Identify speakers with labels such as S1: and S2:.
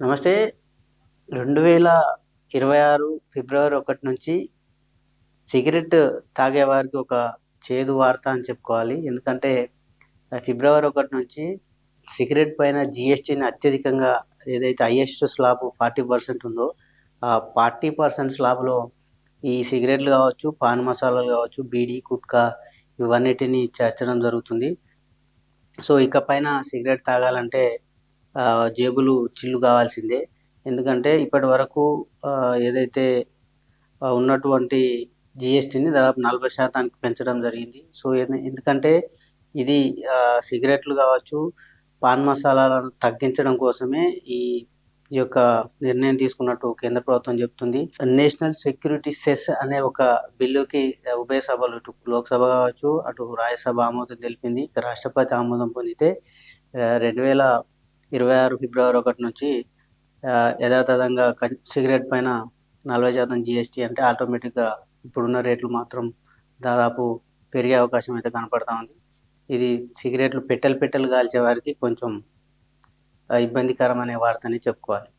S1: నమస్తే. రెండు వేల ఇరవై ఆరు ఫిబ్రవరి ఒకటి నుంచి సిగరెట్ తాగే వారికి ఒక చేదు వార్త అని చెప్పుకోవాలి. ఎందుకంటే ఫిబ్రవరి ఒకటి నుంచి సిగరెట్ పైన జిఎస్టీని అత్యధికంగా ఏదైతే హైయెస్ట్ స్లాబ్ ఫార్టీ పర్సెంట్ ఉందో ఆ ఫార్టీ పర్సెంట్ స్లాబ్లో ఈ సిగరెట్లు కావచ్చు పాన్ మసాలాలు కావచ్చు బీడీ కుట్కా ఇవన్నిటిని చేర్చడం జరుగుతుంది. సో ఇక పైన సిగరెట్ తాగాలంటే జేబులు చిల్లు కావాల్సిందే. ఎందుకంటే ఇప్పటి వరకు ఏదైతే ఉన్నటువంటి జిఎస్టీని దాదాపు నలభై శాతానికి పెంచడం జరిగింది. సో ఎందుకంటే ఇది సిగరెట్లు కావచ్చు పాన్ మసాలాలను తగ్గించడం కోసమే ఈ ఈ యొక్క నిర్ణయం తీసుకున్నట్టు కేంద్ర ప్రభుత్వం చెప్తుంది. నేషనల్ సెక్యూరిటీ సెస్ అనే ఒక బిల్లుకి ఉభయ సభలు ఇటు లోక్సభ కావచ్చు అటు రాజ్యసభ ఆమోదం తెలిపింది. రాష్ట్రపతి ఆమోదం పొందితే రెండు వేల ఇరవై ఆరు ఫిబ్రవరి ఒకటి నుంచి యథాతథంగా సిగరెట్ పైన నలభై శాతం జిఎస్టీ అంటే ఆటోమేటిక్గా ఇప్పుడున్న రేట్లు మాత్రం దాదాపు పెరిగే అవకాశం అయితే కనపడతా ఉంది. ఇది సిగరెట్లు పెట్టెలు పెట్టెలు కాల్చే వారికి కొంచెం ఇబ్బందికరమనే వార్తని చెప్పుకోవాలి.